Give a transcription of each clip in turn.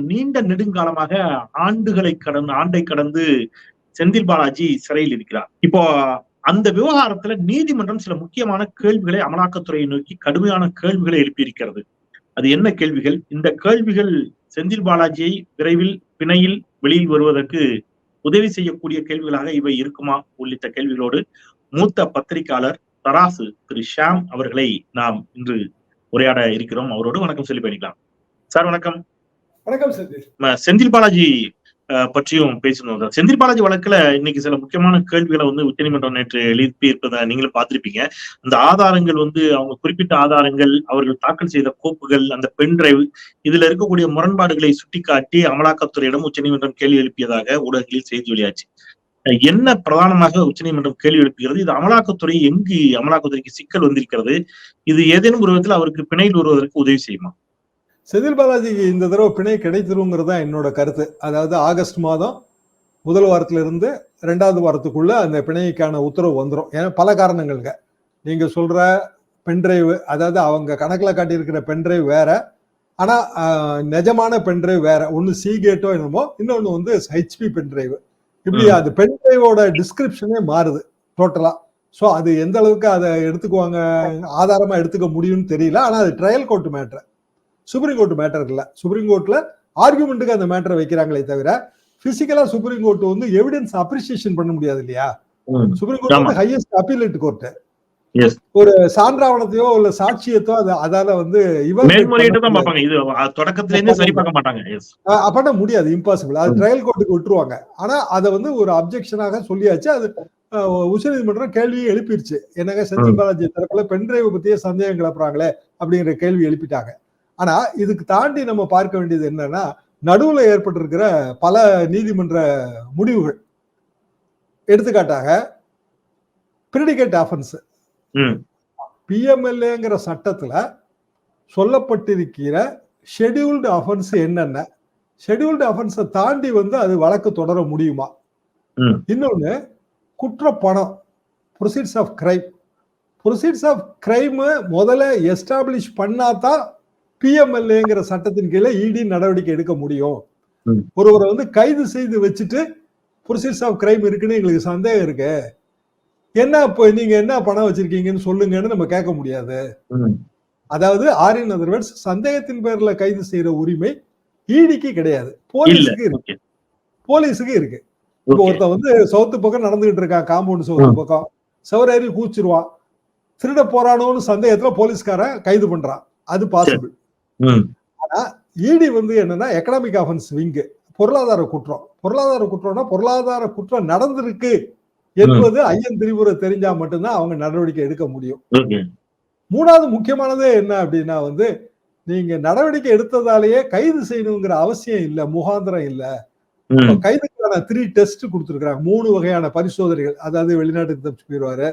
நீண்ட நெடுங்காலமாக ஆண்டுகளை கடந்து ஆண்டை கடந்து செந்தில் பாலாஜி சிறையில் இருக்கிறார். இப்போ அந்த விவகாரத்துல நீதிமன்றம் சில முக்கியமான கேள்விகளை அமலாக்கத்துறையை நோக்கி கடுமையான கேள்விகளை எழுப்பியிருக்கிறது. அது என்ன கேள்விகள்? இந்த கேள்விகள் செந்தில் பாலாஜியை விரைவில் பிணையில் வெளியில் வருவதற்கு உதவி செய்யக்கூடிய கேள்விகளாக இவை இருக்குமா? உள்ளிட்ட கேள்விகளோடு மூத்த பத்திரிகையாளர் தராசு திரு ஷாம் அவர்களை நாம் இன்று உரையாட இருக்கிறோம். அவரோடு வணக்கம் சொல்லி பண்ணிக்கலாம் சார் வணக்கம். வணக்கம் செந்தில் செந்தில் பாலாஜி பற்றியும் பேசணும். செந்தில் பாலாஜி வழக்குல இன்னைக்கு சில முக்கியமான கேள்விகளை வந்து உச்சநீதிமன்றம் நேற்று எழுப்பி இருப்பதை நீங்களும் பார்த்திருப்பீங்க. அந்த ஆதாரங்கள் வந்து அவங்க குறிப்பிட்ட ஆதாரங்கள் அவர்கள் தாக்கல் செய்த கோப்புகள் அந்த பென் டிரைவ் இதுல இருக்கக்கூடிய முரண்பாடுகளை சுட்டிக்காட்டி அமலாக்கத்துறையிடம் உச்சநீதிமன்றம் கேள்வி எழுப்பியதாக ஊடகங்களில் செய்தி வெளியாச்சு. என்ன பிரதானமாக உச்சநீதிமன்றம் கேள்வி எழுப்புகிறது? இது அமலாக்கத்துறை எங்கு அமலாக்கத்துறைக்கு சிக்கல் வந்திருக்கிறது? இது ஏதேனும் ஒரு விதத்தில் அவருக்கு பிணையில் வருவதற்கு உதவி செய்யுமா? செந்தில் பாலாஜிக்கு இந்த தடவை பிணை கிடைத்திருங்கிறது தான் என்னோட கருத்து. அதாவது ஆகஸ்ட் மாதம் முதல் வாரத்துல இருந்து ரெண்டாவது வாரத்துக்குள்ள அந்த பிணைக்கான உத்தரவு வந்துடும் ஏன்னா பல காரணங்கள்ங்க. நீங்க சொல்ற பென்டிரைவ் அதாவது அவங்க கணக்குல காட்டியிருக்கிற பென்டிரைவ் வேற. ஆனா ஆஹ், நிஜமான பென்டிரைவ் வேற. ஒன்னு சி கேட்டோ என்னமோ இன்னொன்னு வந்து ஹெச்பி பென்டிரைவ் இப்படி. அது பென்டிரைவோட டிஸ்கிரிப்ஷனே மாறுது டோட்டலா ஸோ அது எந்த அளவுக்கு அதை எடுத்துக்குவாங்க ஆதாரமா எடுத்துக்க முடியும்னு தெரியல. ஆனா அது trial court matter supreme court matter இல்ல. சுப்ரீம் கோர்ட்ல ஆர்குமெண்ட்டுக்கு அந்த மேட்டரை வைக்கிறாங்களே தவிர பிசிக்கலா சுப்ரீம் கோர்ட் வந்து எவிடன்ஸ் அப்ரிசியேஷன் பண்ண முடியாது இல்லையா? Supreme court. வந்து ஹையஸ்ட் அப்பீலேட் கோர்ட் Yes. ஒரு சான்றாவணத்தையோ இல்ல சாட்சியத்தோ அது அதால வந்து evaluate மேல்முறையீட்டு முடியாது. இம்பாசிபிள் அது. ட்ரையல் கோர்ட்டுக்கு விட்டுருவாங்க. ஆனா அதை வந்து ஒரு அப்ஜெக்ஷனாக சொல்லியாச்சு. அது உச்சநீதிமன்றம் கேள்வியை எழுப்பிருச்சு. என்னங்க ம். பாலாஜி தரப்புல பென்டிரைவ் பத்தியே சந்தேகம் கிளப்புறாங்களே அப்படிங்கிற கேள்வி எழுப்பிட்டாங்க. ஆனா இதுக்கு தாண்டி நம்ம பார்க்க வேண்டியது என்னன்னா நடுவுல ஏற்பட்டிருக்கிற பல நீதிமன்ற முடிவுகள். எடுத்துக்காட்டாக பிரிடிகேட் ஆஃபன்ஸ் பிஎம்எல்ஏங்கிற சட்டத்துல சொல்லப்பட்டிருக்கிற ஷெட்யூல்டு அஃபென்ஸ் என்னென்ன? ஷெட்யூல்டு அஃபென்ஸை தாண்டி வந்து அது வழக்கு தொடர முடியுமா? ம். இன்னொன்னு குற்ற பணம் proceeds of crime proceeds of crime முதல்ல எஸ்டாப்ளிஷ் பண்ணாதான் பிஎம்எல்ஏங்கிற சட்டத்தின் கீழே இடி நடவடிக்கை எடுக்க முடியும். ஒருவரை வந்து கைது செய்து வச்சுட்டு ப்ரொசீட்ஸ் ஆஃப் கிரைம் இருக்குன்னு எங்களுக்கு சந்தேகம் இருக்கு. என்ன இப்போ நீங்க என்ன பணம் வச்சிருக்கீங்கன்னு சொல்லுங்கன்னு நம்ம கேட்க முடியாது. அதாவது ஆர் இன் சந்தேகத்தின் பேர்ல கைது செய்யற உரிமை ஈடிக்கு கிடையாது. இல்ல. போலீஸுக்கு இருக்கு. போலீஸுக்கு இருக்கு. இப்போ ஒருத்தன் வந்து சவுத்து பக்கம் நடந்துகிட்டு இருக்கான் காம்பவுண்ட் சவுத்து பக்கம். சவரேறி கூச்சிருவான் திருட போறானோன்னு சந்தேகத்துல போலீஸ்காரன் கைது பண்றான். அது பாசிபிள் ம். இடி வந்து என்னன்னா எக்கனாமிக் ஆஃபென்ஸ் விங்கு பொருளாதார குற்றம். பொருளாதார குற்றம்னா பொருளாதார குற்றம் நடந்திருக்கு என்பது ஐயன் திரிபுர தெரிஞ்சா மட்டும்தான் அவங்க நடவடிக்கை எடுக்க முடியும். மூணாவது முக்கியமானது என்ன அப்படின்னா வந்து நீங்க நடவடிக்கை எடுத்ததாலேயே கைது செய்யணுங்கிற அவசியம் இல்ல முகாந்திரம் இல்ல. கைதுக்கான த்ரீ டெஸ்ட் கொடுத்துருக்காங்க மூணு வகையான பரிசோதனைகள். அதாவது வெளிநாட்டுக்கு தப்பிச்சு போயிடுவாரு.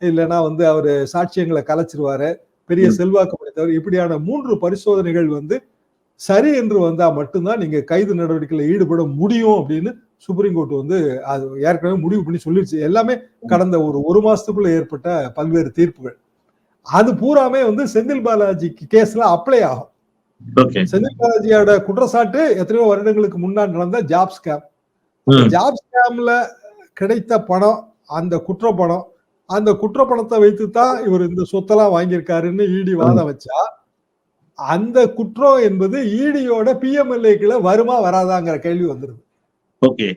இல்லைன்னா வந்து அவரு சாட்சியங்களை கலைச்சிருவாரு. பெரிய. செல்வாக்கு படைத்தவர் இப்படியான மூன்று பரிசோதனைகள் வந்து சரி என்று வந்தா மட்டும்தான் நீங்க கைது நடவடிக்கையில் ஈடுபட முடியும் அப்படின்னு சுப்ரீம் கோர்ட் வந்து அது ஏற்கனவே முடிவு பண்ணி சொல்லிடுச்சு எல்லாமே கடந்த ஒரு ஒரு மாசத்துக்குள்ள ஏற்பட்ட பல்வேறு தீர்ப்புகள். அது பூராமே வந்து செந்தில் பாலாஜி கேஸ்ல அப்ளை ஆகும். செந்தில் பாலாஜியோட குற்றச்சாட்டு எத்தனையோ வருடங்களுக்கு முன்னாடி நடந்த ஜாப் ஸ்கேம் ஜாப் ஸ்கேம்ல கிடைத்த பணம் அந்த குற்ற பணம் அந்த குற்ற பணத்தை வைத்து தான் இவர் இந்த சொத்தெல்லாம் வாங்கியிருக்காருன்னு இடி வாதம் வச்சா அந்த குற்றம் என்பது இடியோட பிஎம்எல்ஏக்குள்ள வருமா வராதாங்கிற கேள்வி வந்துருது. ஓகே.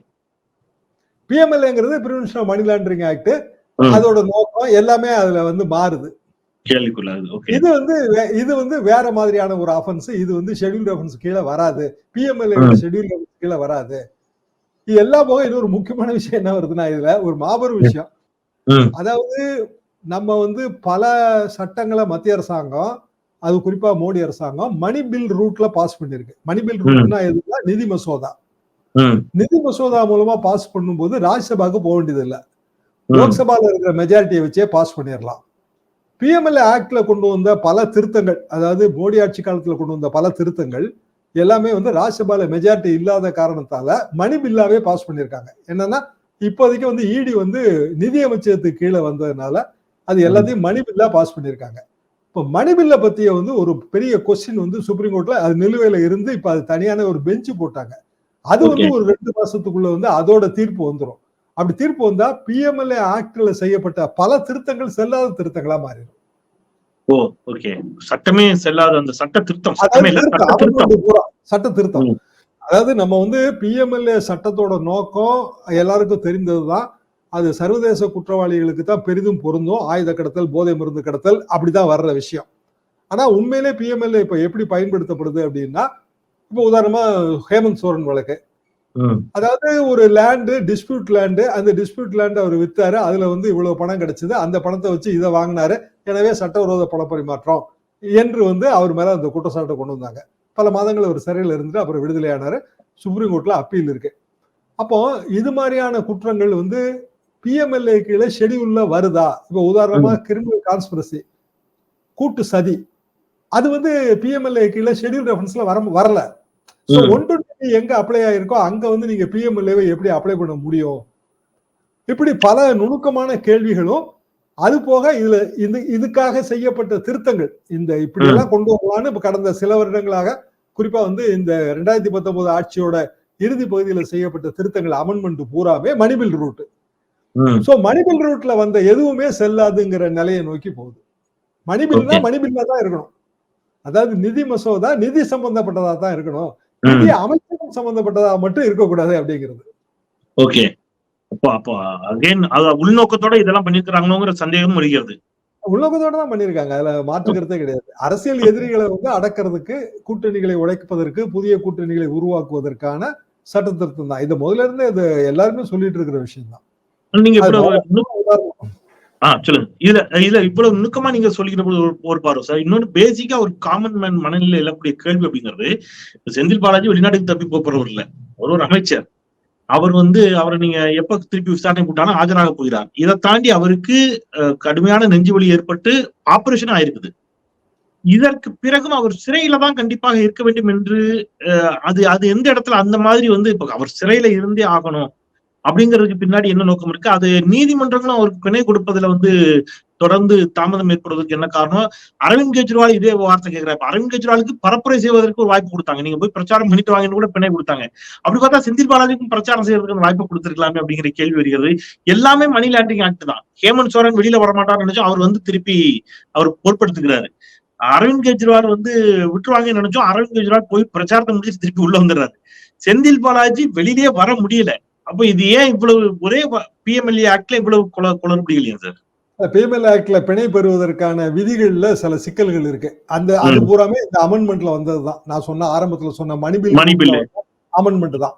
பிஎம்எல்ஏங்கிறது பிரிவென்ஷன் மணி லாண்டரிங் ஆக்ட். அதோட நோக்கம் எல்லாமே அதுல வந்து மாறுது. இது வந்து இது வந்து வேற மாதிரியான ஒரு அஃபென்ஸ் இது வந்து ஷெட்யூல்டு அஃபென்ஸ் கீழே வராது. பிஎம்எல்ஏ ம். ஷெட்யூல்டு அஃபென்ஸ் கீழே வராது. இது எல்லாம் போக இன்னொரு முக்கியமான விஷயம் என்ன வருதுன்னா இதுல ஒரு மாபெரும் விஷயம். அதாவது நம்ம வந்து பல சட்டங்களை மத்திய அரசாங்கம் அது குறிப்பா மோடி அரசாங்கம் மணி பில் ரூட்ல பாஸ் பண்ணிருக்கு மணி பில் ரூட்னா எதுனா நிதி மசோதா. நிதி மசோதா மூலமா பாஸ் பண்ணும்போது ராஜ்யசபாக்கு போக வேண்டியது இல்ல லோக்சபால இருக்கிற மெஜாரிட்டியை வச்சே பாஸ் பண்ணிடலாம் பிஎம்எல்ஏ ஆக்ட்ல கொண்டு வந்த பல திருத்தங்கள் அதாவது மோடி ஆட்சி காலத்துல கொண்டு வந்த பல திருத்தங்கள் எல்லாமே வந்து ராஜ்யசபால மெஜாரிட்டி இல்லாத காரணத்தால மணி பில்லாவே பாஸ் பண்ணியிருக்காங்க. என்னன்னா இப்போதைக்கு வந்து இடி வந்து நிதி அமைச்சகத்துக்கு கீழே வந்ததுனால அது எல்லாத்தையும் மணி பில்லா பாஸ் பண்ணியிருக்காங்க. இப்ப மணிபில்ல பத்திய வந்து ஒரு பெரிய கொஸ்டின் வந்து சுப்ரீம் கோர்ட்ல அது நிலுவையில இருந்து இப்ப அது தனியான ஒரு பெஞ்ச் போட்டாங்க. அது வந்து ஒரு ரெண்டு மாசத்துக்குள்ள வந்து அதோட தீர்ப்பு வந்துரும். அப்படி தீர்ப்பு வந்தா பிஎம்எல்ஏ ஆக்ட்ல செய்யப்பட்ட பல திருத்தங்கள் செல்லாத திருத்தங்களா மாறிடும். சட்டமே செல்லாத அந்த சட்ட திருத்தம், சட்ட திருத்தம். அதாவது நம்ம வந்து பிஎம்எல்ஏ சட்டத்தோட நோக்கம் எல்லாருக்கும் தெரிந்ததுதான். அது சர்வதேச குற்றவாளிகளுக்கு தான் பெரிதும் பொருந்தும். ஆயுத கடத்தல் போதை மருந்து கடத்தல் அப்படிதான் வர்ற விஷயம். ஆனா உண்மையிலே பிஎம்எல்ஏ இப்ப எப்படி பயன்படுத்தப்படுது அப்படின்னா இப்ப உதாரணமா ஹேமந்த் சோரன் வழக்கு. அதாவது ஒரு லேண்டு டிஸ்பியூட் லேண்டு அந்த டிஸ்பியூட் லேண்ட் அவர் வித்தாரு. அதுல வந்து இவ்வளவு பணம் கிடைச்சது. அந்த பணத்தை வச்சு இதை வாங்கினாரு. எனவே சட்டவிரோத பண பரிமாற்றம் என்று வந்து அவர் மேல அந்த குற்றச்சாட்டை கொண்டு வந்தாங்க. பல மாதங்கள் அவர் சிறையில் இருந்துட்டு அப்புறம் விடுதலையானாரு சுப்ரீம் கோர்ட்ல அப்பீல் இருக்கு. அப்போ இது மாதிரியான குற்றங்கள் வந்து பிஎம்எல்ஏ கீழே ஷெடியூல்ல வருதா? இப்ப உதாரணமா கிரிமினல் கான்ஸ்பிரசி கூட்டு சதி. அது வந்து பிஎம்எல்ஏ கீழே ஷெடியூல் ரெஃபரன்ஸ்ல வர வரல. ஒன் டுவெண்ட்டி எங்க அப்ளை ஆயிருக்கோ அங்க வந்து நீங்க பிஎம்எல்ஏவை எப்படி அப்ளை பண்ண முடியும்? இப்படி பல நுணுக்கமான கேள்விகளும் அது போக இதுல இது இதுக்காக செய்யப்பட்ட திருத்தங்கள் இந்த இப்படி எல்லாம் கொண்டு வரலாம்னு இப்ப கடந்த சில வருடங்களாக குறிப்பா வந்து இந்த ரெண்டாயிரத்தி பத்தொன்பது ஆட்சியோட இறுதி பகுதியில செய்யப்பட்ட திருத்தங்கள் amendment பூராவே money bill route so money bill ரூட்ல வந்த எதுவுமே செல்லாதுங்கிற நிலையை நோக்கி போகுது. மணிபில்னா. மணிபில்லா தான் இருக்கணும். அதாவது நிதி மசோதா நிதி சம்பந்தப்பட்டதா தான் இருக்கணும். நிதி அமைச்சகம் சம்பந்தப்பட்டதா மட்டும் இருக்கக்கூடாது அப்படிங்கிறது. ஓகே அப்போ அப்போ. அகைன் அது உள்நோக்கத்தோட இதெல்லாம் பண்ணிருக்கிறாங்களோங்கிற சந்தேகம் வருகிறது. உலகத்தோட தான் பண்ணிருக்காங்க. அதுல மாற்றுக்கிறதே கிடையாது. அரசியல் எதிரிகளை வந்து அடக்கிறதுக்கு கூட்டணிகளை உடைப்பதற்கு புதிய கூட்டணிகளை உருவாக்குவதற்கான சட்ட திருத்தம் தான். இது முதல்ல இருந்தே இது எல்லாருமே சொல்லிட்டு இருக்கிற விஷயம் தான். நீங்க அது இவ்வளவு நுணு- ஆ சொல்லுங்க. இதுல இதுல இவ்வளவு நுணுக்கமா நீங்க சொல்லிக்கிற போது ஒரு- ஒரு பார்வை சார். இன்னொன்னு பேசிக்கா ஒரு காமன் மேன் மனநிலை எழக்கூடிய கேள்வி அப்படிங்கிறது செந்தில் பாலாஜி வெளிநாட்டுக்கு தப்பி போறவர் இல்ல. அவர் ஒரு அமைச்சர். அவர் வந்து அவரை நீங்க எப்ப திருப்பி விசாரணை போட்டாலும் ஆஜராக போகிறார். இதை தாண்டி அவருக்கு கடுமையான நெஞ்சு வலி ஏற்பட்டு ஆபரேஷன் ஆயிருக்குது. இதற்கு பிறகும் அவர் சிறையில தான் கண்டிப்பாக இருக்க வேண்டும் என்று அஹ், அது அது எந்த இடத்துல அந்த மாதிரி வந்து இப்ப அவர் சிறையில இருந்தே ஆகணும் அப்படிங்கிறதுக்கு பின்னாடி என்ன நோக்கம் இருக்கு? அது நீதிமன்றங்களும் அவருக்கு பிணை கொடுப்பதுல வந்து தொடர்ந்து தாமதம் ஏற்படுவதற்கு என்ன காரணம்? அரவிந்த் கெஜ்ரிவால் இதே வார்த்தை கேட்கிறாரு அரவிந்த் கெஜ்ரிவாலுக்கு பரப்புரை செய்வதற்கு ஒரு வாய்ப்பு கொடுத்தாங்க. நீங்க போய் பிரச்சாரம் பண்ணிட்டு வாங்கன்னு கூட பிணை கொடுத்தாங்க. அப்படி பார்த்தா செந்தில் பாலாஜிக்கும் பிரச்சாரம் செய்யறதுக்கு வாய்ப்பு கொடுத்திருக்கலாமே அப்படிங்கிற கேள்வி வருகிறது. எல்லாமே மணி லாண்டரிங் ஆக்ட் தான். ஹேமந்த் சோரன் வெளியில வரமாட்டார்னு நினைச்சோம் அவர் வந்து திருப்பி அவர் பொருட்படுத்துக்கிறாரு அரவிந்த் கெஜ்ரிவால் வந்து விட்டுருவாங்கன்னு நினைச்சோம். அரவிந்த் கெஜ்ரிவால் போய் பிரச்சாரத்தை முடிச்சு திருப்பி உள்ள வந்துடுறாரு. செந்தில் பாலாஜி வெளியிலேயே வர முடியல. அப்ப இது ஏன் இவ்வளவு ஒரே பிஎம்எல்ஏ ஆக்ட்ல இவ்வளவு குள குளறுபடிகள் சார்? பேமெண்ட் ஆக்ட்ல பிணை பெறுவதற்கான விதிகள்ல சில சிக்கல்கள் இருக்கு. அந்த அது. பூராமே இந்த அமெண்ட்மெண்ட்ல வந்ததுதான். நான் சொன்ன ஆரம்பத்துல சொன்ன மணிபில். அமெண்ட்மெண்ட் தான்.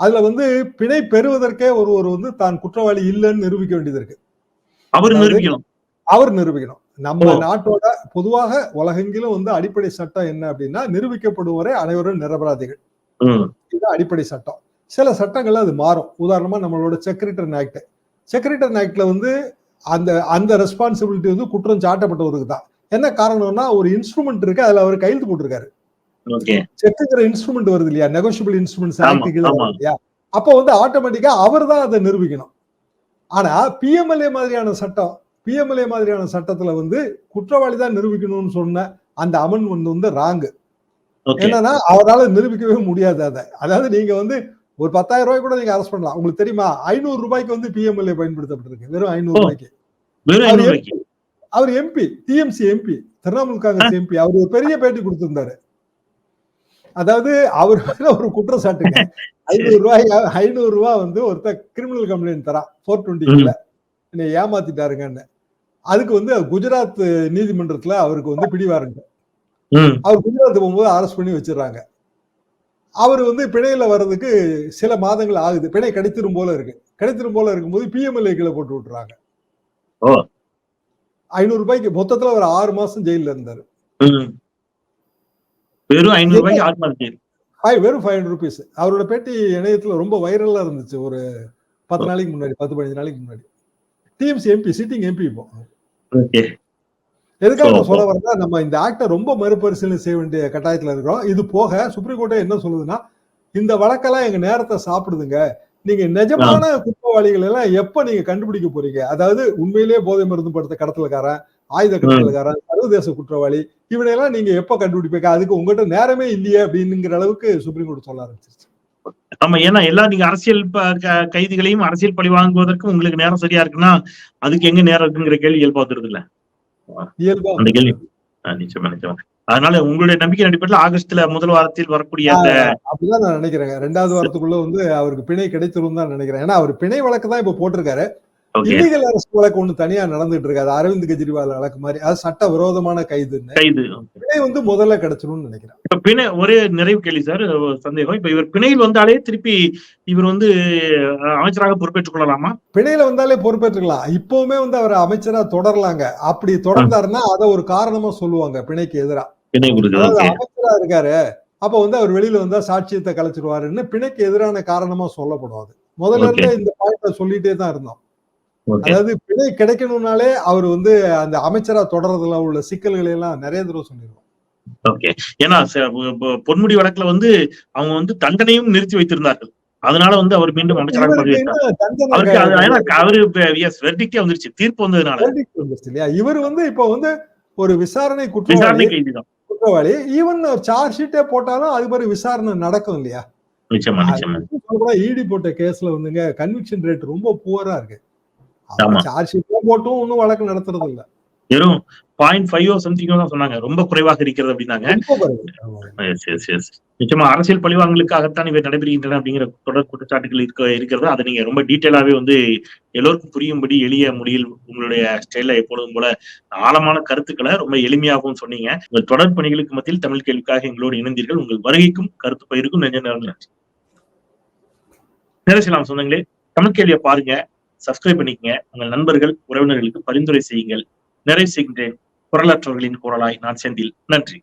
அதுல வந்து பிணை பெறுவதற்கே ஒருவர் வந்து தான் குற்றவாளி இல்லைன்னு நிரூபிக்க வேண்டியது இருக்கு. அவர் நிரூபிக்கணும். அவர் நிரூபிக்கணும். நம்ம. நாட்டோட பொதுவாக உலகெங்கிலும் வந்து அடிப்படை சட்டம் என்ன அப்படின்னா நிரூபிக்கப்படுவரை அனைவரும் நிரபராதிகள். இது அடிப்படை சட்டம். சில சட்டங்கள்ல அது மாறும். உதாரணமா நம்மளோட செக்ரிட்டர் ஆக்ட் செக்ரிட்டர் ஆக்ட்ல வந்து அந்த அந்த ரெஸ்பான்சிபிலிட்டி வந்து குற்றம் சாட்டப்பட்டவருக்கு தான். என்ன காரணம்னா ஒரு இன்ஸ்ட்ருமெண்ட் இருக்கு அதுல அவர் கையெழுத்து போட்டிருக்காரு. செக்குங்கிற இன்ஸ்ட்ருமெண்ட் வருது இல்லையா? நெகோஷியபிள் இன்ஸ்ட்ருமெண்ட்ஸ் இல்லையா? அப்போ வந்து ஆட்டோமேட்டிக்கா அவர் தான் அதை நிரூபிக்கணும். ஆனா பிஎம்எல்ஏ மாதிரியான சட்டம் பிஎம்எல்ஏ மாதிரியான சட்டத்துல வந்து குற்றவாளி தான் நிரூபிக்கணும்னு சொன்ன அந்த அமெண்ட்மெண்ட் வந்து ராங்கு என்னன்னா அவரால நிரூபிக்கவே முடியாது அதை. அதாவது நீங்க வந்து ஒரு பத்தாயிரம் ரூபாய் கூட நீங்க அரெஸ்ட் பண்ணலாம். உங்களுக்கு தெரியுமா? ஐநூறு ரூபாய்க்கு வந்து பிஎம்எல்ஏ பயன்படுத்தப்பட்டிருக்கு. வெறும் ஐநூறு. ரூபாய்க்கு. அவர் MP TMC MP Trinamool Congress MP அவர் ஒரு பெரிய பேட்டி கொடுத்திருந்தாரு. அதாவது அவர் ஒரு குற்றச்சாட்டுங்க. ஐநூறு ரூபாய் ஐநூறு ரூபாய் வந்து ஒருத்தர் கிரிமினல் கம்ப்ளைண்ட் தரான் ஃபோர் டுவெண்ட்டில என்னை ஏமாத்திட்டாருங்கன்னு. அதுக்கு வந்து குஜராத் நீதிமன்றத்துல அவருக்கு வந்து பிடிவாரண்ட். ம், அவர் குஜராத் போகும்போது அரெஸ்ட் பண்ணி வச்சிடுறாங்க. அவர் வந்து பிணையில வர்றதுக்கு சில மாதங்கள் ஆகுது. பிணை கிடைத்திரும் போல இருக்கு. கிடைத்திரும் போல இருக்கும்போது பிஎம்எல்ஏ கீழே போட்டு விட்டுறாங்க. ஐநூறு ரூபாய்க்கு மொத்தத்துல ஒரு ஆறு மாசம் ஜெயில இருந்தாரு. வெறும் ஐநூறு ரூபாய்க்கு ஆறு ஜெயில். வெறும் ஃபைவ் ஹண்ட்ரட் ருபீஸ் அவரோட பேட்டி இணையத்துல ரொம்ப வைரலா இருந்துச்சு. ஒரு பத்து நாளைக்கு முன்னாடி பத்து பதினஞ்சு நாளைக்கு முன்னாடி. டிஎம்சி எம்பி சிட்டிங் எம்பி இப்போ. எதுக்காக சொல்ல வரேன்னா நம்ம இந்த ஆக்டை ரொம்ப மறுபரிசீலனை செய்ய வேண்டிய கட்டாயத்துல இருக்கிறோம். இது போக சுப்ரீம் கோர்ட்டே என்ன சொல்லுதுன்னா இந்த வழக்கெல்லாம் எங்க நேரத்தை சாப்பிடுதுங்க. நீங்க நிஜமான குற்றவாளிகள் எல்லாம் எப்ப நீங்க கண்டுபிடிக்க போறீங்க? அதாவது உண்மையிலேயே போதை மருந்து படுத்த கடத்தலுக்காரன் ஆயுத கடத்தல்காரன் சர்வதேச குற்றவாளி இவனையெல்லாம் நீங்க எப்ப கண்டுபிடிப்பீங்க? அதுக்கு உங்ககிட்ட நேரமே இல்லையே அப்படிங்கிற அளவுக்கு சுப்ரீம் கோர்ட் சொல்ல ஆரம்பிச்சிருச்சு. ஆமா ஏன்னா எல்லாம் நீங்க அரசியல் கைதிகளையும் அரசியல் பழி வாங்குவதற்கு உங்களுக்கு நேரம் சரியா இருக்குன்னா அதுக்கு எங்க நேரம் இருக்குங்கிற கேள்வி இயல்பா வந்துருது இல்ல அந்த கேள்வி. நிச்சயமா நிச்சயமா. அதனால உங்களுடைய நம்பிக்கை அடிப்படையில் ஆகஸ்ட்ல முதல் வாரத்தில் வரக்கூடிய அந்த அப்படிதான் நான் நினைக்கிறேன் ரெண்டாவது வாரத்துக்குள்ள வந்து அவருக்கு பிணை கிடைத்திரும் தான் நினைக்கிறேன். ஏன்னா அவர் பிணை வழக்கு தான் இப்ப போட்டிருக்காரு. இல்லீகல் அரெஸ்ட் வழக்கு ஒண்ணு தனியா நடந்துட்டு இருக்காது அரவிந்த் கெஜ்ரிவால் வழக்கு மாதிரி. அது சட்ட விரோதமான கைதுன்னு கைது பிணை வந்து முதல்ல கிடைச்சிரும்னு நினைக்கிறேன். இப்ப பிணை ஒரே நிறைவு கேள்வி சார் சந்தேகம். இப்ப இவர் பிணையில் வந்தாலே திருப்பி இவர் வந்து அமைச்சராக பொறுப்பேற்றுக் கொள்ளலாமா? பிணையில வந்தாலே பொறுப்பேற்றுக்கலாம். இப்பவுமே வந்து அவர் அமைச்சரா தொடரலாங்க. அப்படி தொடர்ந்தாருன்னா அதை ஒரு காரணமா சொல்லுவாங்க பிணைக்கு எதிரா. பிணை கொடுக்குது அதாவது ஓகே அமைச்சரா இருக்காரு. அப்ப வந்து அவர் வெளியில வந்தா சாட்சியத்தை கலைச்சிருவாருன்னு பிணைக்கு எதிரான காரணமா சொல்லப்படும் அது. முதல்ல. இருந்தே இந்த பாயிண்ட சொல்லிட்டே தான் இருந்தோம். அதாவது பிணை கிடைக்கணும்னாலே அவர் வந்து அந்த அமைச்சரா தொடர்றதுல உள்ள சிக்கல்களை எல்லாம் நிறைய தடவை சொல்லிருக்கோம் ஓகே. ஏன்னா பொன்முடி வழக்குல வந்து அவங்க வந்து தண்டனையும் நிறுத்தி வைத்திருந்தார்கள். அதனால வந்து அவர் மீண்டும் அமைச்சராக அவருக்கு அவரு எஸ் வெர்டிக்டே வந்துருச்சு. தீர்ப்பு வந்ததுனால. இவர் வந்து இப்ப வந்து ஒரு விசாரணை குற்றவாளி. குற்றவாளி. ஈவன் சார்ஜ் ஷீட்டே போட்டாலும் அது மாதிரி விசாரணை நடக்கும் இல்லையா? நிச்சயமா நிச்சயமா. இடி போட்ட கேஸ்ல வந்துங்க கன்விக்ஷன் ரேட் ரொம்ப புவரா இருக்கு. சார்ஜ் போட்டும் ஒன்னும் வழக்கு நடத்துறது இல்ல. வெறும் பாயிண்ட் ஃபைவ் சம்திங் தான் சொன்னாங்க. ரொம்ப குறைவாக இருக்கிறது அப்படின்னாங்க. நிச்சயமா அரசியல் பழிவாங்கலுக்காகத்தான் இவை நடைபெறுகின்றன அப்படிங்கிற தொடர் குற்றச்சாட்டுகள் இருக்க இருக்கிறது. அதை நீங்க ரொம்ப டீட்டெயிலாவே வந்து எல்லோருக்கும் புரியும்படி எளிய மொழியில் உங்களுடைய ஸ்டைல எப்பொழுதும் போல ஆழமான கருத்துக்களை ரொம்ப எளிமையாகவும் சொன்னீங்க. உங்கள் தொடர் பணிகளுக்கு மத்தியில் தமிழ் கேள்விக்காக எங்களோடு இணைந்தீர்கள். உங்கள் வருகைக்கும் கருத்து பயிருக்கும் நெஞ்ச நேரம் நன்றி. நேரசிலாம் சொந்தங்களே. தமிழ் கேள்வியை பாருங்க. சப்ஸ்கிரைப் பண்ணிக்கங்க. உங்கள் நண்பர்கள் உறவினர்களுக்கு பரிந்துரை செய்யுங்கள். நிறைவு செய்கின்றேன். குரலாற்றவர்களின் குரலாய் நான் செந்தில். நன்றி.